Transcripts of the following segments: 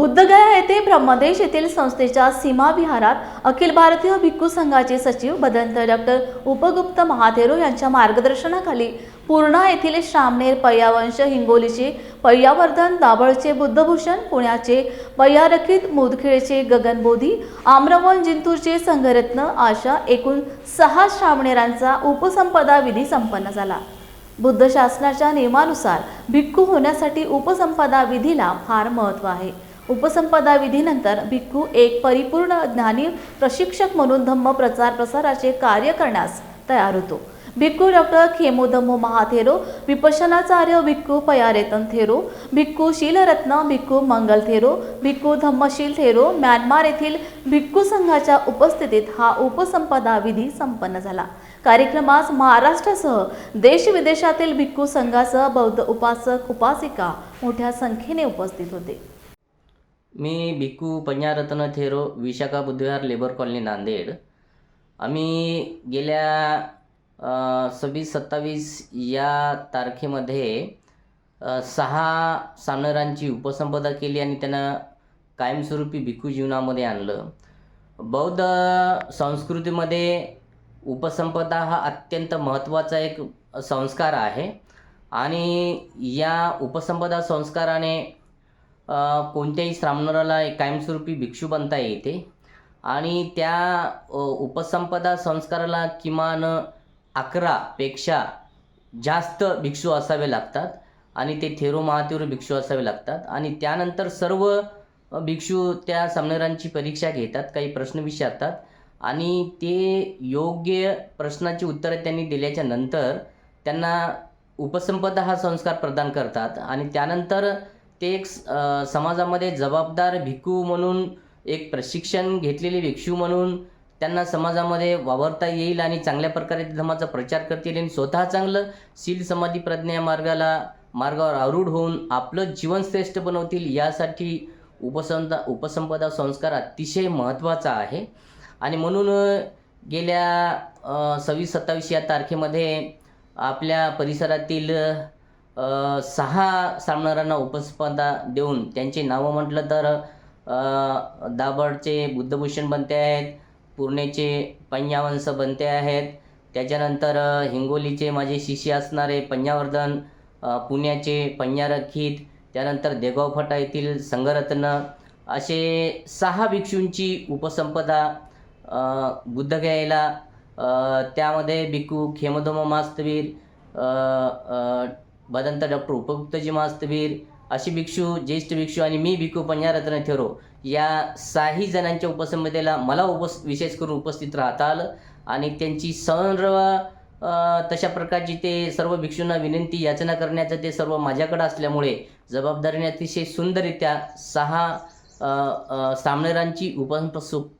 बुद्धगया येथे ब्रह्मदेश येथील संस्थेच्या सीमा विहारात अखिल भारतीय भिक्खू संघाचे सचिव भदंत डॉक्टर उपगुप्त महाथेरो यांच्या मार्गदर्शनाखाली पूर्णा येथील श्रामनेर पर्यावंश हिंगोलीचे पय्यावर्धन दाभळचे बुद्धभूषण पुण्याचे पय्यारखित मुदखेळचे गगनबोधी आम्रवन जिंतूरचे संघरत्न आशा एकूण सहा श्रामणेरांचा उपसंपदा विधी संपन्न झाला. बुद्ध शासनाच्या नियमानुसार भिक्खू होण्यासाठी उपसंपदा विधीला फार महत्त्व आहे. उपसंपदा विधीनंतर भिक्खू एक परिपूर्ण ज्ञानी प्रशिक्षक म्हणून धम्म प्रचार प्रसाराचे कार्य करण्यास तयार होतो. भिक्खू डॉक्टर खेमो धम्मो महाथेरो विपशनाचार्य भिक्खू पयारेतन थेरो भिक्खू शीलरत्न भिक्खू मंगल थेरो भिक्खू धम्मशील थेरो म्यानमार येथील भिक्खू संघाच्या उपस्थितीत हा उपसंपदा विधी संपन्न झाला. कार्यक्रमास महाराष्ट्रासह देश विदेशातील भिक्खू संघासह बौद्ध उपासक उपासिका मोठ्या संख्येने उपस्थित होते. मी भिक्खू पंजारत्न थेरो विशाखा बुद्धविहार लेबर कॉलनी नांदेड. आम्ही गेल्या सव्वीस सत्तावीस या तारखेमध्ये सहा सामनेरांची उपसंपदा केली आणि त्यांना कायमस्वरूपी भिक्खू जीवनामध्ये आणलं. बौद्ध संस्कृतीमध्ये उपसंपदा हा अत्यंत महत्त्वाचा एक संस्कार आहे. आणि या उपसंपदा संस्काराने कोणत्याही श्रामणाला एक कायमस्वरूपी भिक्षू बनता येते. आणि त्या उपसंपदा संस्काराला किमान अकरापेक्षा जास्त भिक्षू असावे लागतात. आणि ते थेरो महातीव्र भिक्षू असावे लागतात. आणि त्यानंतर सर्व भिक्षू त्या सामनेरांची परीक्षा घेतात काही प्रश्न विचारतात. आणि ते योग्य प्रश्नाची उत्तरं त्यांनी दिल्याच्या नंतर त्यांना उपसंपदा हा संस्कार प्रदान करतात. आणि त्यानंतर ते एक स- समाजामध्ये जबाबदार भिक्खू म्हणून एक प्रशिक्षण घेतलेले भिक्षू म्हणून त्यांना समाजामध्ये वावरता येईल आणि चांगल्या प्रकारे धर्माचा प्रचार करतील आणि स्वतः चांगलं शील समाधी प्रज्ञा या मार्गाला मार्गावर आरूढ होऊन आपलं जीवन श्रेष्ठ बनवतील यासाठी उपसंदा उपसंपदा संस्कार अतिशय महत्त्वाचा आहे. आणि म्हणून गेल्या सव्वीस सत्तावीस या तारखेमध्ये आपल्या परिसरातील सहा सामनारांना उपस्पर्धा देऊन त्यांची नावं म्हटलं तर दाभडचे बुद्धभूषण बनते आहेत पूर्णेचे पंजावंश बनते आहेत. त्याच्यानंतर हिंगोलीचे माझे शिष्य असणारे पंजावर्धन पुण्याचे पंजारखीत त्यानंतर देगाव फटा येथील संघरत्न असे सहा भिक्षूंची उपसंपदा अ, बुद्धगयाला त्यामध्ये भिक्खू खेमधोम मास्तवीर अ, भदंत डॉक्टर उपगुप्तजी मास्तवीर अशी भिक्षू ज्येष्ठ भिक्षू आणि मी भिक्खू पंजारत्न थेरो या साही जणांच्या उपसंपदेला मला उपस विशेष करून उपस्थित राहता आलं आणि त्यांची सर्व तशा प्रकारची ते सर्व भिक्षूंना विनंती याचना करण्याचं ते सर्व माझ्याकडं असल्यामुळे जबाबदारीने अतिशय सुंदररित्या सहा सामनेरांची उपसंप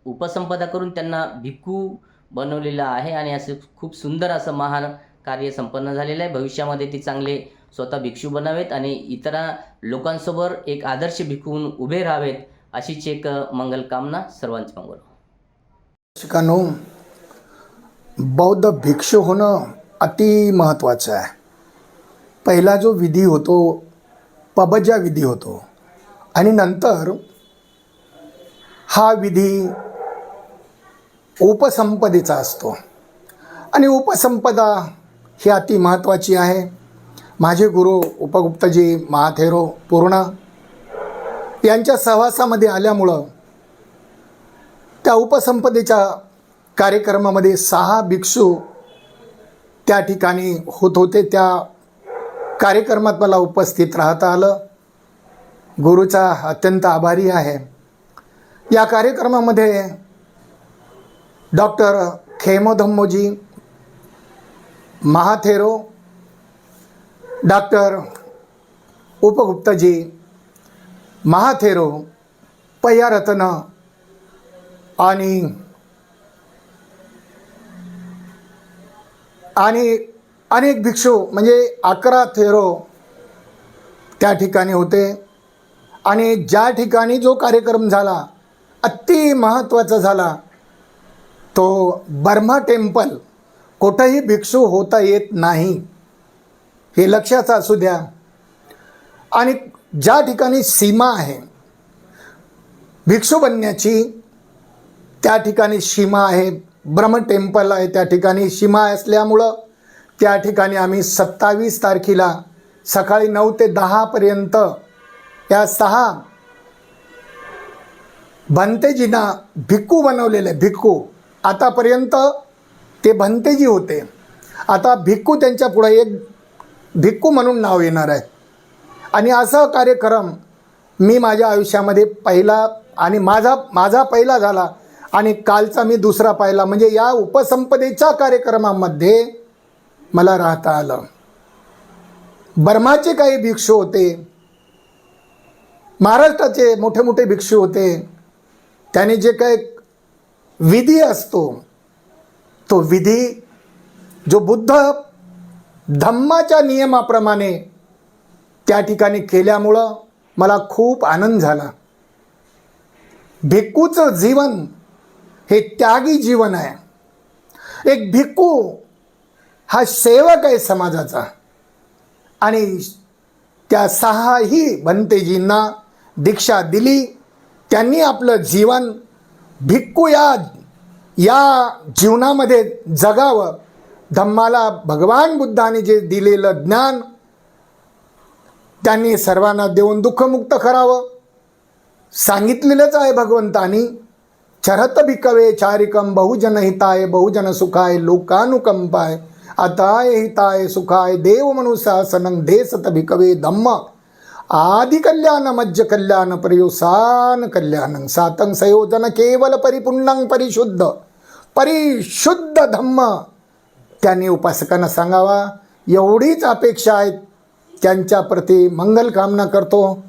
उपसंपदा करून त्यांना भिक्खू बनवलेलं आहे आणि असं खूप सुंदर असं महान कार्य संपन्न झालेलं आहे. भविष्यामध्ये ते चांगले स्वतः भिक्षू बनावेत आणि इतर लोकांसोबत एक आदर्श भिकून उभे राहावेत अशीच एक मंगल कामना सर्वांची मंगल हो. शिकानो बौद्ध भिक्षू होणं अति महत्त्वाचं आहे. पहिला जो विधी होतो पबजा विधी होतो. आणि नंतर हा विधी उपसंपदेचा असतो. आणि उपसंपदा ही अति महत्त्वाची आहे. माझे गुरु उपगुप्तजी महाथेरो पूर्ण यांच्या सहवासामध्ये आल्यामुळं त्या उपसंपदेच्या कार्यक्रमामध्ये सहा भिक्षू त्या ठिकाणी होत होते. त्या कार्यक्रमात मला उपस्थित राहता आलं. गुरुचा अत्यंत आभारी आहे. या कार्यक्रमामध्ये डॉक्टर खेमोधम्मोजी महाथेरो डॉक्टर उपगुप्तजी महाथेरो पय्यारत्न आणि आणि अनेक भिक्षू म्हणजे अकरा थेरो त्या ठिकाणी होते. आणि ज्या ठिकाणी जो कार्यक्रम झाला अति महत्त्वाचा झाला तो बर्मा टेम्पल. कुठंही भिक्षू होता येत नाही. हे लक्षात असू द्या. आणि ज्या ठिकाणी सीमा आहे भिक्षू बनण्याची त्या ठिकाणी सीमा आहे ब्रह्म टेम्पल आहे त्या ठिकाणी सीमा असल्यामुळं त्या ठिकाणी आम्ही सत्तावीस तारखेला सकाळी नऊ ते दहापर्यंत या सहा भंतेजींना भिक्कू बनवलेले भिक्खू. आतापर्यंत ते भंतेजी होते. आता भिक्खू त्यांच्या पुढे एक भिक्खू म्हणून नाव येणार आहे. आणि असा कार्यक्रम मी माझ्या आयुष्यामध्ये पहिला आणि माझा माझा पहिला झाला आणि कालचा मी दुसरा पाहिला. म्हणजे या उपसंपदेच्या कार्यक्रमामध्ये मला राहता आलं. बर्माचे काही भिक्षू होते. महाराष्ट्राचे मोठे मोठे भिक्षू होते. त्याने जे काही विधी असतो तो विधी जो बुद्ध धम्माच्या नियमाप्रमाणे त्या ठिकाणी केल्यामुळं मला खूप आनंद झाला. भिक्कूचं जीवन हे त्यागी जीवन आहे. एक भिक्कू हा सेवक आहे समाजाचा. आणि त्या सहाही भंतेजींना दीक्षा दिली. त्यांनी आपलं जीवन भिक्कू या या जीवनामध्ये जगावं. धम्माला भगवान बुद्धाने जे दिलेलं ज्ञान त्यांनी सर्वांना देऊन दुःखमुक्त करावं. सांगितलेलंच आहे भगवंतानी चरत भिकवे चारिकम बहुजन हिताय बहुजन सुखाय लोकानुकंपाय अताय हिताय सुखाय देव मनुशासनं देसत भिकवे धम्म. आदि कल्याण मज्ज कल्याण पर्युसान कल्याण सातं संयोजन केवल परिपुण्णं परिशुद्ध परिशुद्ध धम्म. त्यांनी उपासकांना सांगावा. एवढीच अपेक्षा आहे त्यांच्याप्रती मंगल कामना करतो.